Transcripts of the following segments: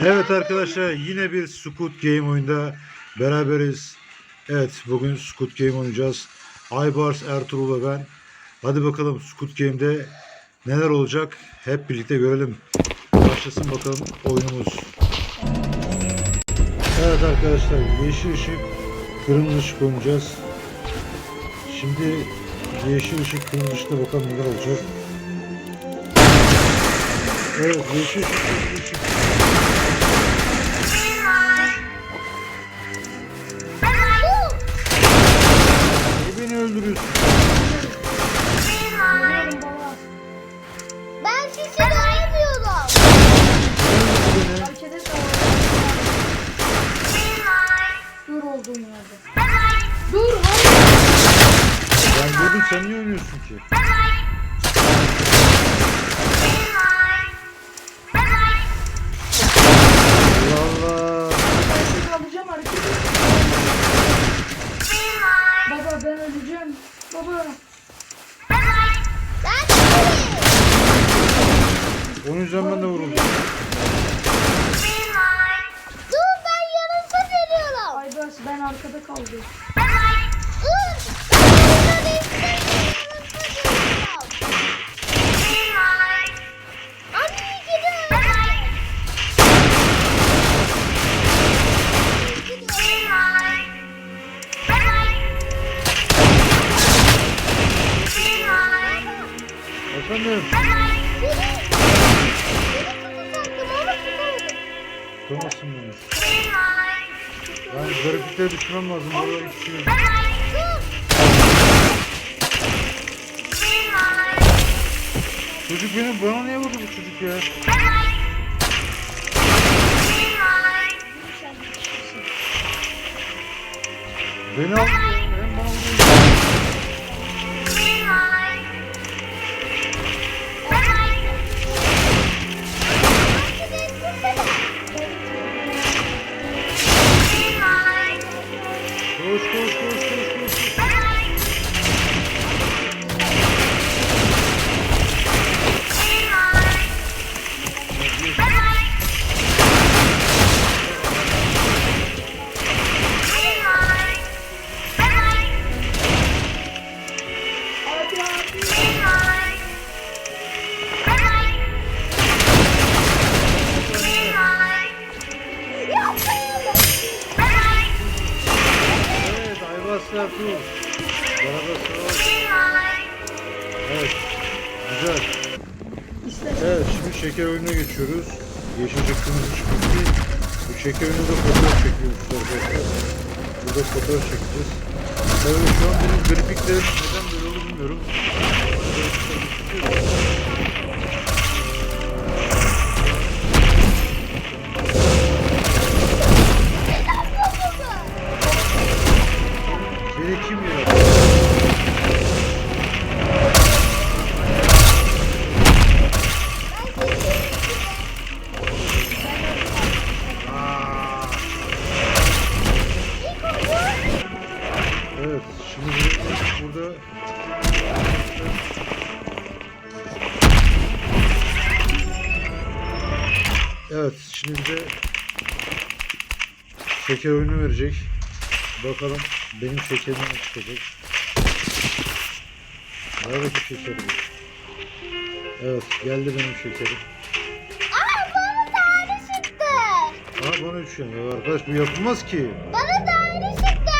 Evet arkadaşlar yine bir Squid Game oyunda beraberiz. Evet bugün Squid Game oynayacağız. Aybars, Ertuğrul ve ben. Hadi bakalım Squid Game'de neler olacak hep birlikte görelim. Başlasın bakalım oyunumuz. Evet arkadaşlar yeşil ışık, kırmızı ışık oynayacağız. Şimdi yeşil ışık, kırmızı ışıkta bakalım neler olacak. Evet yeşil ışık, kırmızı ışık. Beni. Arkada da Dur olduğum yerde. Dur hayır. Ben dedim sen niye oynuyorsun ki? Allah. Baba ben öleceğim. Baba. Onun yüzden ben de vuruldum. Dur ben yanınıza geliyorum. Aybars ben arkada kaldım. Dur. Beni bana niye vurdu bu çocuk ya? Beni aldı Evet. Güzel. Evet şimdi şeker oyununa geçiyoruz. Yeşil çıktığımız çıktı. Bu şeker oyununda fotoğraf çekiyoruz arkadaşlar. Burada fotoğraf çekeceğiz. Tabii şu an benim grafiklerim neden böyle oldu bilmiyorum. Şimdi şeker oyunu verecek. Bakalım benim şekerim ne çıkacak. Neredeki şekerim? Evet, geldi benim şekerim. Aa bana daire çıktı. Aa bana üç yani. Ya arkadaş bu yapılmaz ki. Bana daire çıktı.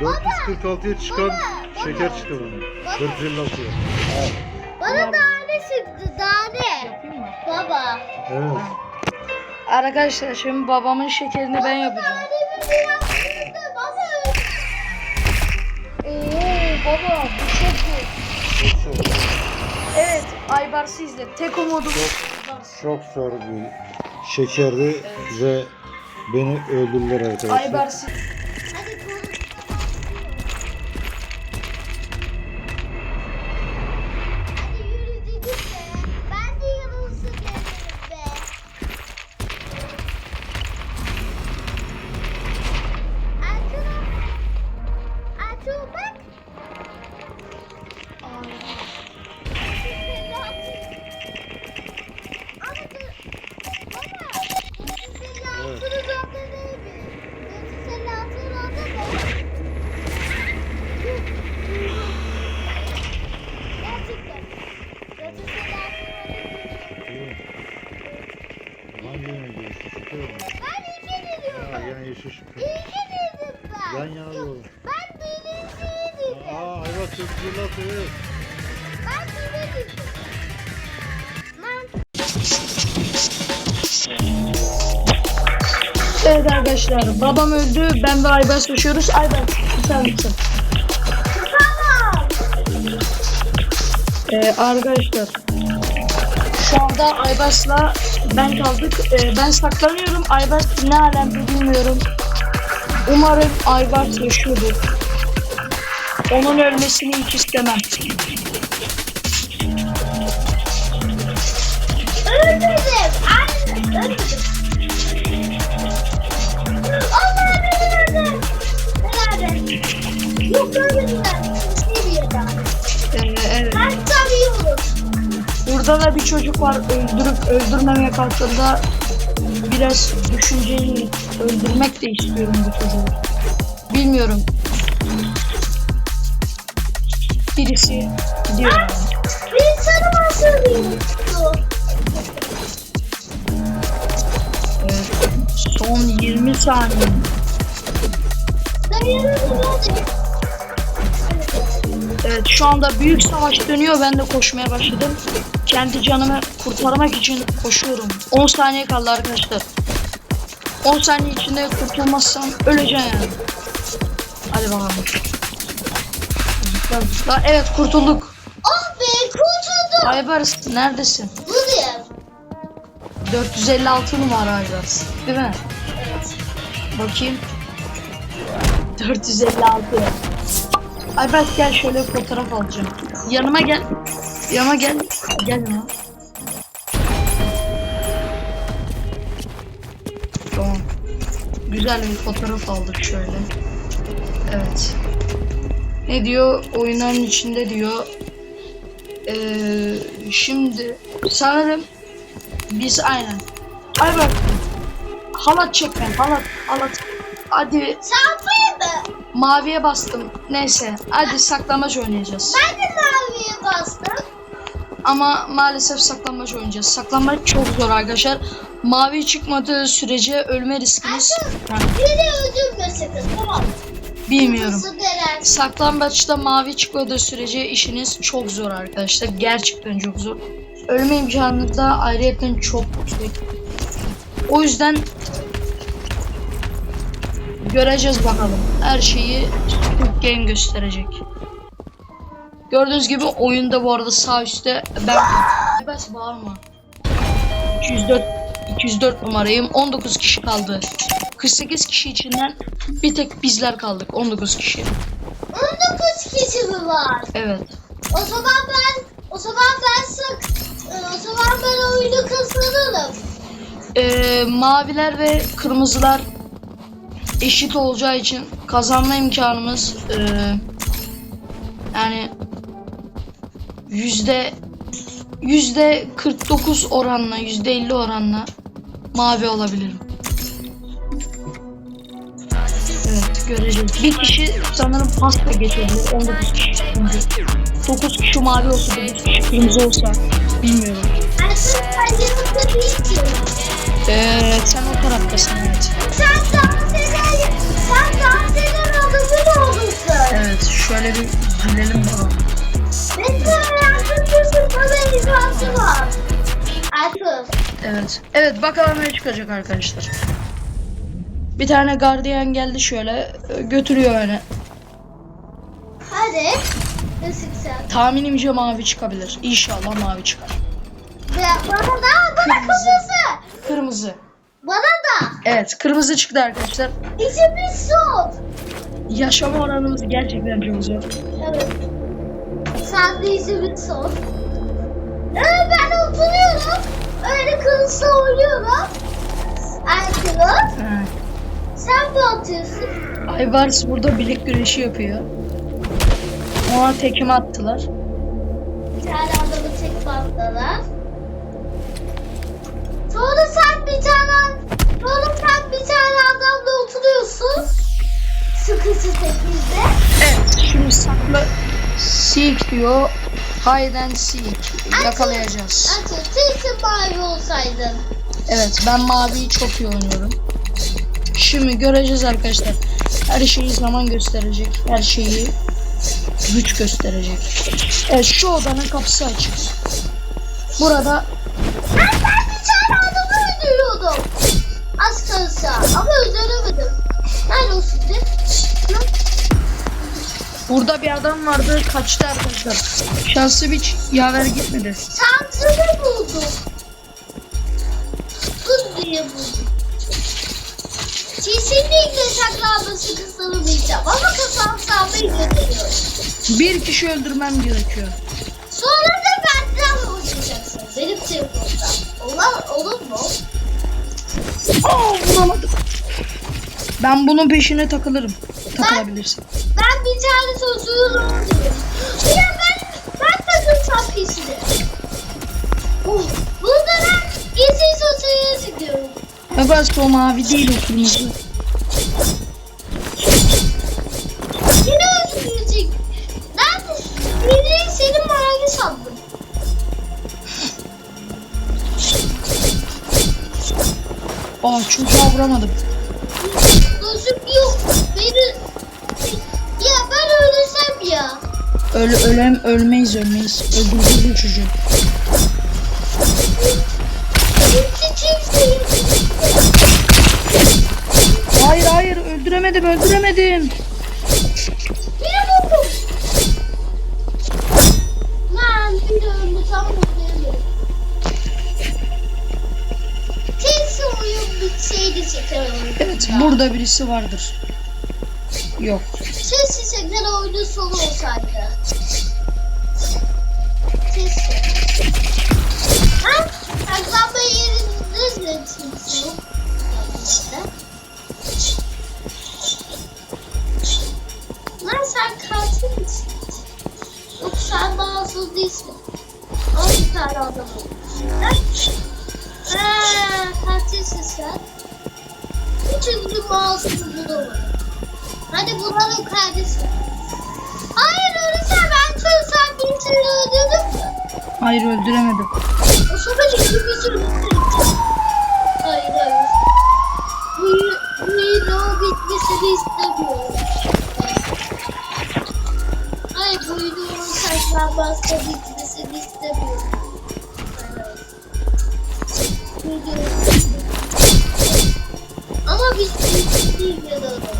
Bu 446'ya çıkan baba, şeker baba. çıktı bunun. 456'ya. Bana daire çıktı daire. Baba. Evet. Arkadaşlar şimdi babamın şekerini ben yapacağım. Bir yaptı baba. Oo baba bu çok zor. Çok zor. Evet Aybars'ı izle. Tek umudum. Çok zor bir şekerdi ve beni öldürdüler arkadaşlar. Aybars'ı. Arkadaşlar babam öldü. Ben ve Aybars yaşıyoruz. Aybars sen misin? tamam. Ee, arkadaşlar şu anda Aybars'la ben kaldık. Ee, ben saklanıyorum. Aybars ne alemde bilmiyorum. Umarım Aybars yaşıyordur. Onun ölmesini hiç istemem. Da bir çocuk var öldürüp öldürmemeye kalktığında biraz düşünceli öldürmek de istiyorum bu çocuğu. Bilmiyorum. Birisi gidiyor. yani. Bir sarı hatırlıyordu. Evet. Son 20 saniye. Dayanırım hadi. Evet şu anda büyük savaş dönüyor. Ben de koşmaya başladım. Kendi canımı kurtarmak için koşuyorum. 10 saniye kaldı arkadaşlar. 10 saniye içinde kurtulmazsam öleceğim yani. Hadi bakalım. Zıpla zıpla. Evet kurtulduk. Oh be kurtuldum. Aybars neredesin? Buradayım. 456 numara Aybars. Değil mi? Evet. Bakayım. 456. Aybars gel şöyle fotoğraf alacağım. Yanıma gel. Yanıma gel. Gel yanıma. Tamam. Güzel bir fotoğraf aldık şöyle. Evet. Ne diyor? Oyunların içinde diyor. Ee, şimdi sanırım biz aynen. Ay bak. Halat çek ben. Halat. Halat. Hadi mı? Maviye bastım. Neyse. Hadi saklambaç oynayacağız. Ben de maviye bastım. Ama maalesef saklambaç oynayacağız. Saklambaç çok zor arkadaşlar. Mavi çıkmadığı sürece ölme riskiniz Ha, Biri öldürme sakın tamam. bilmiyorum. Saklambaçta mavi çıkmadığı sürece işiniz çok zor arkadaşlar. Gerçekten çok zor. Ölme imkanınız da ayrıyeten çok yüksek. O yüzden göreceğiz bakalım. Her şeyi Squid Game gösterecek. Gördüğünüz gibi oyunda bu arada sağ üstte ben Bas bağırma. 204 204 numarayım. 19 kişi kaldı. 48 kişi içinden bir tek bizler kaldık. 19 kişi. 19 kişi mi var? Evet. O zaman ben o zaman ben sak e, o zaman ben oyunu kazanırım. Ee, maviler ve kırmızılar eşit olacağı için kazanma imkanımız ee, yani yüzde yüzde 49 oranla yüzde 50 oranla mavi olabilirim. Evet göreceğiz. Bir kişi sanırım pasta geçebilir. 19 kişi. Çünkü 9 kişi mavi olsa 9 kişi kırmızı olsa bilmiyorum. Ee, sen o taraftasın evet. Sen sen eden adamın oğlusun. Evet şöyle bir gülelim bakalım. Mesela yardımcısın bana imzası var. Artık. Evet. Evet bakalım ne çıkacak arkadaşlar. Bir tane gardiyan geldi şöyle e, götürüyor öne. Hadi. Nasıl sen? Tahminimce mavi çıkabilir. İnşallah mavi çıkar. Bana da bana kırmızı. Kırmızı. Bana da. Evet kırmızı çıktı arkadaşlar. İçimiz soğuk. Yaşama oranımız gerçekten çok zor. Evet. Sen de içimiz soğuk. Ee, ben oturuyorum. Öyle kılıçla oynuyorum. Ha. Sen mi atıyorsun? Aybars burada bilek güreşi yapıyor. Ona tekme attılar. Bir tane adamı tek patlalar. Bir tane sonra sen bir tane adamla oturuyorsun. Sıkıcı tekniğinde. Evet şimdi sakla seek diyor. Hide and seek. Yakalayacağız. Açın kesin mavi olsaydın. Evet ben maviyi çok iyi oynuyorum. Şimdi göreceğiz arkadaşlar. Her şeyi zaman gösterecek. Her şeyi güç gösterecek. Evet şu odanın kapısı açık. Burada burada bir adam vardı kaçtı arkadaşlar. Şanslı bir yaver gitmedi. Sansını buldum. Kız diye buldum. Kesinlikle saklanması kısılamayacağım ama kasamsamı gönderiyorum. Bir kişi öldürmem gerekiyor. Sonra da benden vuracaksın. Benim telefonumdan. Olur, olur mu? Aa vuramadım. Ben bunun peşine takılırım. Takılabilirsin. Ben tane çocuğun öldürüyorum. Ya ben, ben takılsam peşine. Oh, burada ben gizli sosyaya gidiyorum. Babası o mavi değil o kırmızı. Yine öldürecek. Neredesin? Beni seni mavi sandım. Aa çocuğa vuramadım. Öl ölem ölmeyiz ölmeyiz. Öldüreceğiz o çocuğu. Hayır hayır öldüremedim öldüremedim. Evet burada birisi vardır. Yok. Kesin şeker oyunu sonu olsaydı. Kesin. Ha? Saklanma yerinde de kimse. Lan sen katil misin? Yok sen masum değilsin. Al bir tane adam? Ha, katilsin sen. Üçüncü masum bulamadım. Hadi bulalım kardeşim. Hayır öldüremedim. O ciddi bir sürü. Hayır hayır. Bu, bu yine bitmesini istemiyorum. Hayır bu videonun saklanmazsa bitmesini istemiyorum. Hayır. Video- Ama bitmesi değil ya da.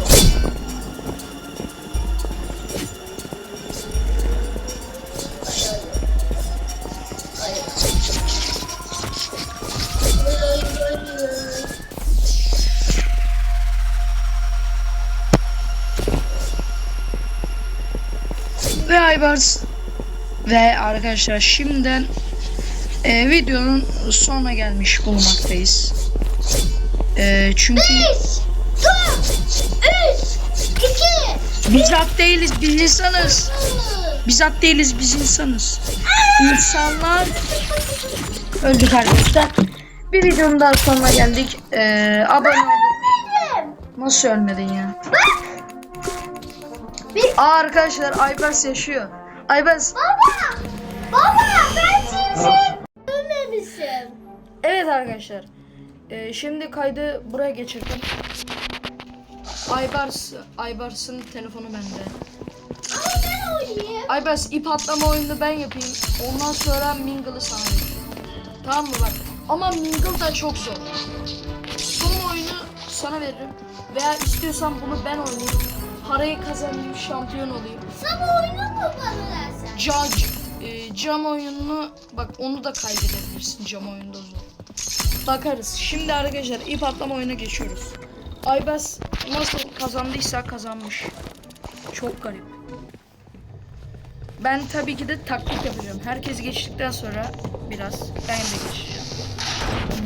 Ve Aybars ve arkadaşlar şimdiden e, videonun sonuna gelmiş bulunmaktayız. E, çünkü Beş, dört, üç, iki, biz at değiliz biz insanız. Biz at değiliz biz insanız. İnsanlar öldük arkadaşlar. Bir videonun daha sonuna geldik. E, abone olun. Nasıl ölmedin ya? Aa arkadaşlar Aybars yaşıyor. Aybars Baba, baba ben kimseye ölmemişim. Evet arkadaşlar. Ee, şimdi kaydı buraya geçirdim. Aybars, Aybars'ın telefonu bende. Aybars ip atlama oyununu ben yapayım. Ondan sonra Mingle'ı sana vereyim. Tamam mı bak? Ama Mingle da çok zor. Son oyunu sana veririm. Veya istiyorsan bunu ben oynayayım. Parayı kazanayım, şampiyon olayım. Sen oyunu mu bana versen? Cam, e, cam oyununu bak onu da kaybedebilirsin cam oyunda zor. Bakarız. Şimdi arkadaşlar ip atlama oyuna geçiyoruz. Aybas nasıl kazandıysa kazanmış. Çok garip. Ben tabii ki de taktik yapacağım. Herkes geçtikten sonra biraz ben de geçeceğim.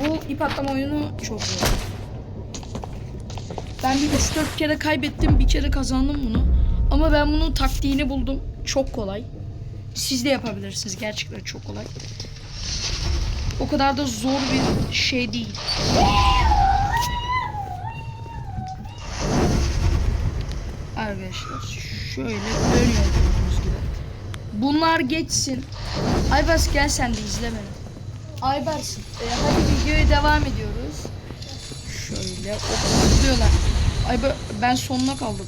Bu ip atlama oyunu çok zor. Ben bir 3-4 kere kaybettim, bir kere kazandım bunu. Ama ben bunun taktiğini buldum. Çok kolay. Siz de yapabilirsiniz. Gerçekten çok kolay. O kadar da zor bir şey değil. Arkadaşlar şöyle dönüyor gördüğünüz gibi. Bunlar geçsin. Aybas gel sen de izle beni. Aybers, e, hadi videoya devam ediyoruz. Şöyle okuyorlar. Ay be- ben sonuna kaldım.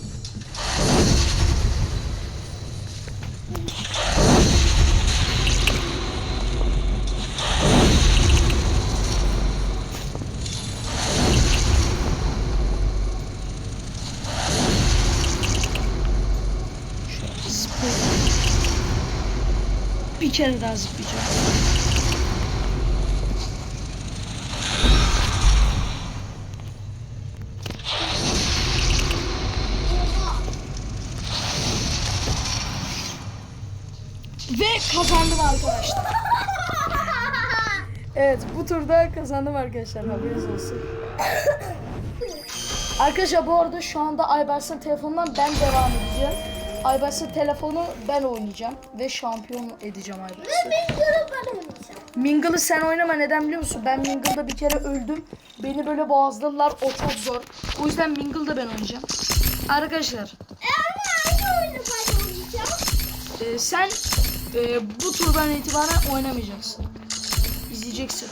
Bir kere daha zıplayacağım. Ve kazandım arkadaşlar. Evet bu turda kazandım arkadaşlar haberiniz olsun. arkadaşlar bu arada şu anda Aybers'in telefonundan ben devam edeceğim. Aybers'in telefonu ben oynayacağım ve şampiyon edeceğim Aybers'i. Mingle'ı sen oynama neden biliyor musun? Ben Mingle'da bir kere öldüm. Beni böyle boğazladılar. O çok zor. O yüzden Mingle'da ben oynayacağım. Arkadaşlar e, sen e, bu turdan itibaren oynamayacaksın. İzleyeceksin.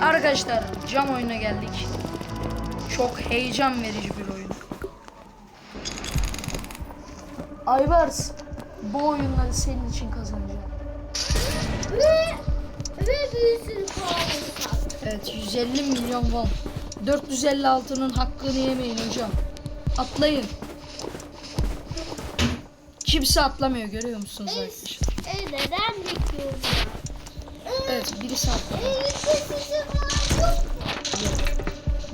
Arkadaşlar cam oyuna geldik. Çok heyecan verici bir oyun. Aybars bu oyunları senin için kazanacağım. Ve ve. Evet 150 milyon won. 456'nın hakkını yemeyin hocam. Atlayın. Kimse atlamıyor görüyor musunuz arkadaşlar? E neden bekliyoruz ya? Evet birisi atladı. E çok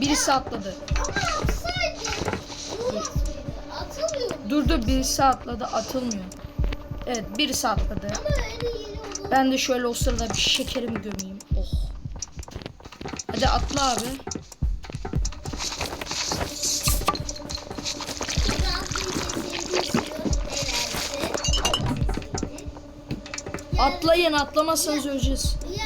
Birisi atladı. Dur dur birisi atladı atılmıyor. Evet birisi atladı. Ben de şöyle o sırada bir şekerimi gömeyim. Oh. Hadi atla abi. Atlayın atlamazsanız öleceğiz. Ya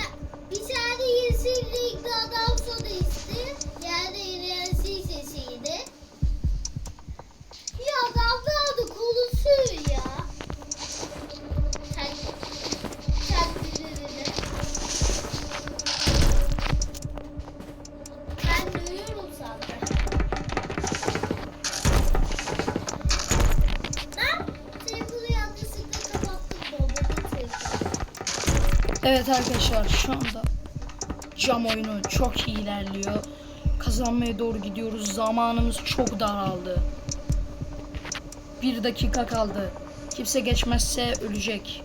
Evet arkadaşlar şu anda cam oyunu çok iyi ilerliyor. Kazanmaya doğru gidiyoruz. Zamanımız çok daraldı. Bir dakika kaldı. Kimse geçmezse ölecek.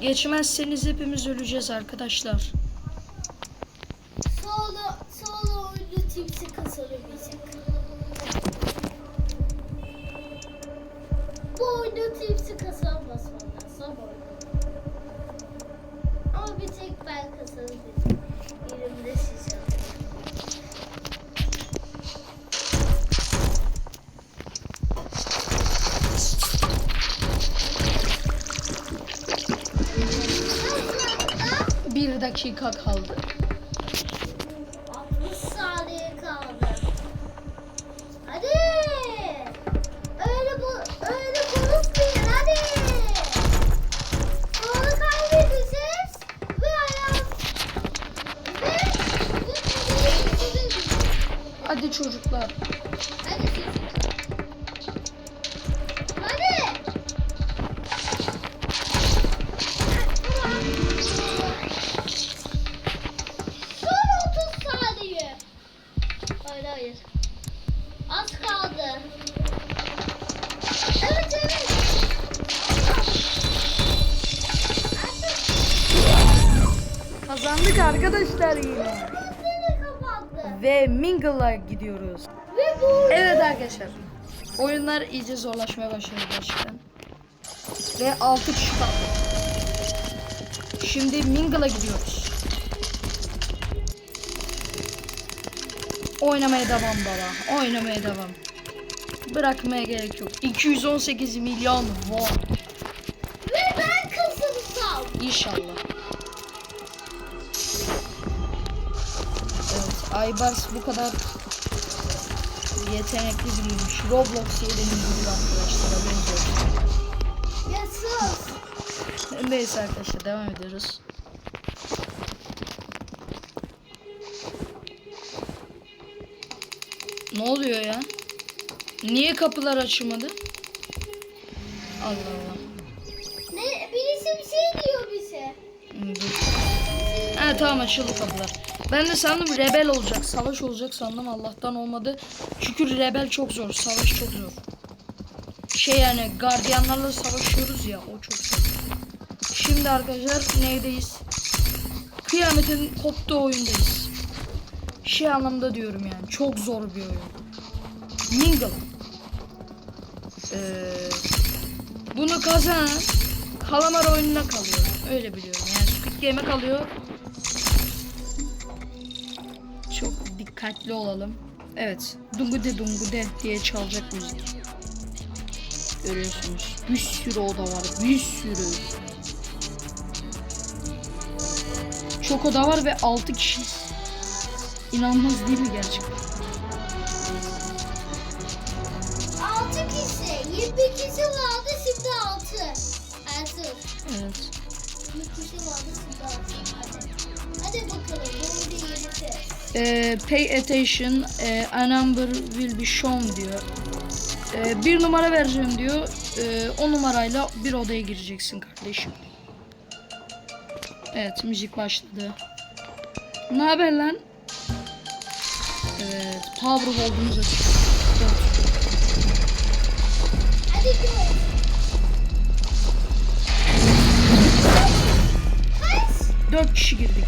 Geçmezseniz hepimiz öleceğiz arkadaşlar. Sonra, sonra oyunu timsi kazanamayacak. Bu oyunu timsi kazanmaz ondan Ama bir tek ben. Elimde şişe. Bir dakika kaldı. Arkadaşlar yine. Ve Mingle'a gidiyoruz. Ve bu Evet arkadaşlar. Oyunlar iyice zorlaşmaya başladı gerçekten. Ve 6 kişi kaldı. Şimdi Mingle'a gidiyoruz. Oynamaya devam baba. Oynamaya devam. Bırakmaya gerek yok. 218 milyon won. ve ben kazanırsam. İnşallah. Aybars bu kadar yetenekli biriymiş. Roblox yerinin gibi arkadaşlar haberiniz olsun. Ya sus. Neyse arkadaşlar devam ediyoruz. Ne oluyor ya? Niye kapılar açılmadı? Allah Allah. Ha tamam açıldı kapılar. Ben de sandım rebel olacak, savaş olacak sandım. Allah'tan olmadı. Çünkü rebel çok zor, savaş çok zor. Şey yani gardiyanlarla savaşıyoruz ya, o çok zor. Şimdi arkadaşlar neydeyiz? Kıyametin koptuğu oyundayız. Şey anlamda diyorum yani, çok zor bir oyun. Mingle. Ee, bunu kazanan kalamar oyununa kalıyor. Öyle biliyorum. Yani Squid Game'e kalıyor. Çok dikkatli olalım. Evet. Dungude dungude diye çalacak müzik. Görüyorsunuz. Bir sürü oda var. Bir sürü. Çok oda var ve 6 kişiyiz. İnanılmaz değil mi gerçekten? 6 kişi. 20 kişi vardı şimdi 6. Ertuğrul. Evet. 20 kişi vardı şimdi 6. Hadi. Hadi bakalım. Doğru değil. Ee, pay attention, e, a number will be shown diyor. Ee, bir numara vereceğim diyor. Ee, o numarayla bir odaya gireceksin kardeşim. Evet müzik başladı. Ne haber lan? Evet power hold'umuz? Dört kişi girdik.